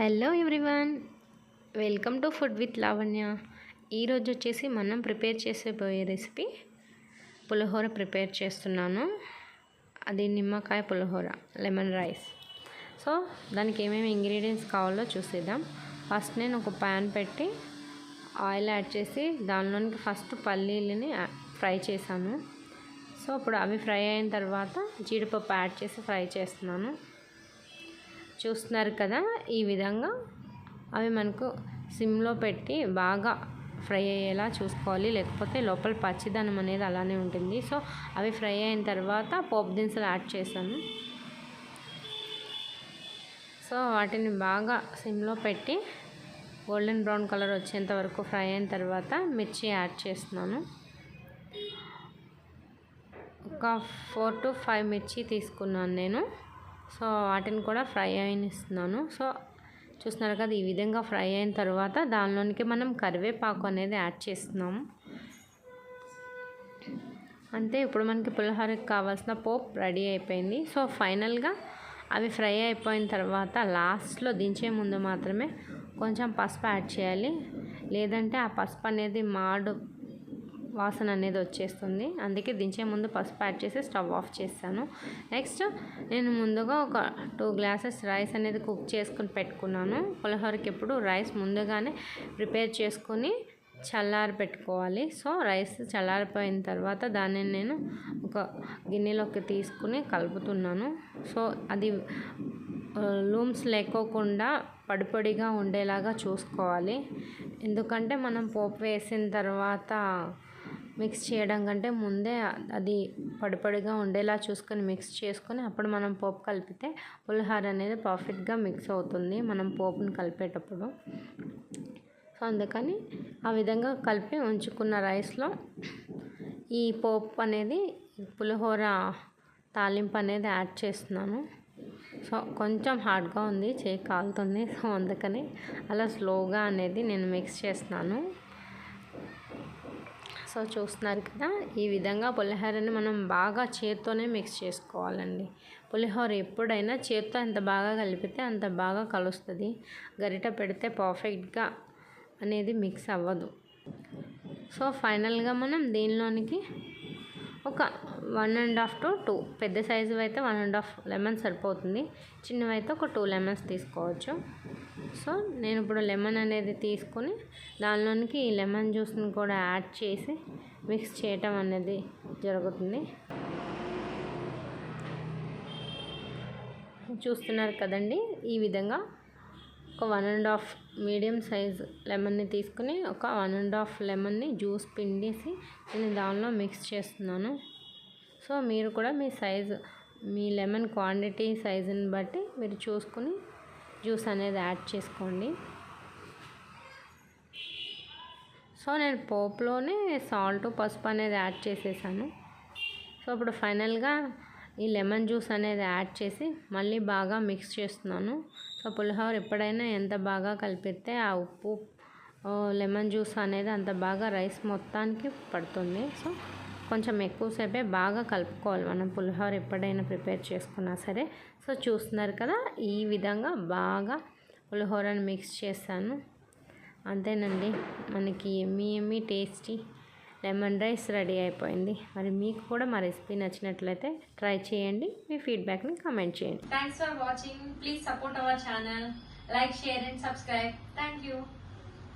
Hello everyone welcome to food with Lavanya. ఈరోజు వచ్చేసి మనం ప్రిపేర్ చేసేపోయే రెసిపీ పులిహోర ప్రిపేర్ చేస్తున్నాను. అది నిమ్మకాయ పులిహోర లెమన్ రైస్. సో దానికి ఏమేమి ఇంగ్రీడియంట్స్ కావాలో చూసేద్దాం. ఫస్ట్ నేను ఒక ప్యాన్ పెట్టి ఆయిల్ యాడ్ చేసి దానిలోనికి ఫస్ట్ పల్లీలని ఫ్రై చేశాను. సో ఇప్పుడు అవి ఫ్రై అయిన తర్వాత జీడిపప్పు యాడ్ చేసి ఫ్రై చేస్తున్నాను. చూస్తున్నారు కదా ఈ విధంగా అవి మనకు సిమ్లో పెట్టి బాగా ఫ్రై అయ్యేలా చూసుకోవాలి. లేకపోతే లోపల పచ్చిదనం అనేది అలానే ఉంటుంది. సో అవి ఫ్రై అయిన తర్వాత పోపు దినుసులు యాడ్ చేశాను. సో వాటిని బాగా సిమ్లో పెట్టి గోల్డెన్ బ్రౌన్ కలర్ వచ్చేంత వరకు ఫ్రై అయిన తర్వాత మిర్చి యాడ్ చేస్తున్నాను. ఒక ఫోర్ టు ఫైవ్ మిర్చి తీసుకున్నాను నేను. సో వాటిని కూడా ఫ్రై అయినిస్తున్నాను. సో చూస్తున్నారు కదా ఈ విధంగా ఫ్రై అయిన తర్వాత దానిలోనికి మనం కరివేపాకు అనేది యాడ్ చేస్తున్నాము అంతే ఇప్పుడు మనకి పులిహోరకి కావాల్సిన పోప్ రెడీ అయిపోయింది. సో ఫైనల్గా అవి ఫ్రై అయిపోయిన తర్వాత లాస్ట్లో దించే ముందు మాత్రమే కొంచెం పసుపు యాడ్ చేయాలి. లేదంటే ఆ పసుపు అనేది మాడు వాసన అనేది వచ్చేస్తుంది. అందుకే దించే ముందు పసుపు యాడ్ చేసి స్టవ్ ఆఫ్ చేస్తాను. నెక్స్ట్ నేను ముందుగా ఒక టూ గ్లాసెస్ రైస్ అనేది కుక్ చేసుకుని పెట్టుకున్నాను. పులిహోరకి ఎప్పుడు రైస్ ముందుగానే ప్రిపేర్ చేసుకొని చల్లారి పెట్టుకోవాలి. సో రైస్ చల్లారిపోయిన తర్వాత దాన్ని నేను ఒక గిన్నెలోకి తీసుకుని కలుపుతున్నాను. సో అది లూమ్స్ లేకోకుండా పడిపొడిగా ఉండేలాగా చూసుకోవాలి. ఎందుకంటే మనం పోపు వేసిన తర్వాత మిక్స్ చేయడం కంటే ముందే అది పడిపడిగా ఉండేలా చూసుకొని మిక్స్ చేసుకొని అప్పుడు మనం పోపు కలిపితే పులిహోర అనేది పర్ఫెక్ట్గా మిక్స్ అవుతుంది మనం పోపుని కలిపేటప్పుడు. సో అందుకని ఆ విధంగా కలిపి ఉంచుకున్న రైస్లో ఈ పోపు అనేది పులిహోర తాలింపు అనేది యాడ్ చేస్తున్నాను. సో కొంచెం హార్డ్గా ఉంది చేయి కాలుతుంది. సో అందుకని అలా స్లోగా అనేది నేను మిక్స్ చేస్తున్నాను. సో చూస్తున్నారు కదా ఈ విధంగా పులిహోరని మనం బాగా చేత్తోనే మిక్స్ చేసుకోవాలండి. పులిహోర ఎప్పుడైనా చేత్తో ఎంత బాగా కలిపితే అంత బాగా కలుస్తుంది. గరిట పెడితే పర్ఫెక్ట్గా అనేది మిక్స్ అవ్వదు. సో ఫైనల్గా మనం దీనిలోనికి ఒక one and half to two పెద్ద సైజు అయితే వన్ అండ్ హాఫ్ లెమన్ సరిపోతుంది. చిన్నవి అయితే ఒక టూ లెమన్స్ తీసుకోవచ్చు. సో నేను ఇప్పుడు లెమన్ అనేది తీసుకొని దానిలోనికి ఈ లెమన్ జ్యూస్ని కూడా యాడ్ చేసి మిక్స్ చేయటం అనేది జరుగుతుంది. చూస్తున్నారు కదండి ఈ విధంగా ఒక one and half medium size లెమన్ని తీసుకుని ఒక వన్ అండ్ హాఫ్ లెమన్ని జ్యూస్ పిండేసి నేను దానిలో మిక్స్ చేస్తున్నాను. సో మీరు కూడా మీ సైజు మీ లెమన్ క్వాంటిటీ సైజుని బట్టి మీరు చూసుకుని జ్యూస్ అనేది యాడ్ చేసుకోండి. సో నేను పోపులోనే సాల్ట్ పసుపు అనేది యాడ్ చేసేసాను. సో ఇప్పుడు ఫైనల్గా ఈ లెమన్ జ్యూస్ అనేది యాడ్ చేసి మళ్ళీ బాగా మిక్స్ చేస్తున్నాను. సో పులిహోర ఎప్పుడైనా ఎంత బాగా కలిపితే ఆ ఉప్పు లెమన్ జ్యూస్ అనేది అంత బాగా రైస్ మొత్తానికి పడుతుంది. సో కొంచెం ఎక్కువసేపే బాగా కలుపుకోవాలి మనం. పులిహోర ఎప్పుడైనా ప్రిపేర్ చేసుకున్నా సరే. సో చూస్తున్నారు కదా ఈ విధంగా బాగా పులిహోరను మిక్స్ చేశాను. అంతేనండి మనకి ఎమ్మి ఎమ్మి టేస్టీ లెమన్ రైస్ రెడీ అయిపోయింది. మరి మీకు కూడా మా రెసిపీ నచ్చినట్లయితే ట్రై చేయండి. మీ ఫీడ్బ్యాక్ని కామెంట్ చేయండి. Thanks for watching please support our channel like share and subscribe thank you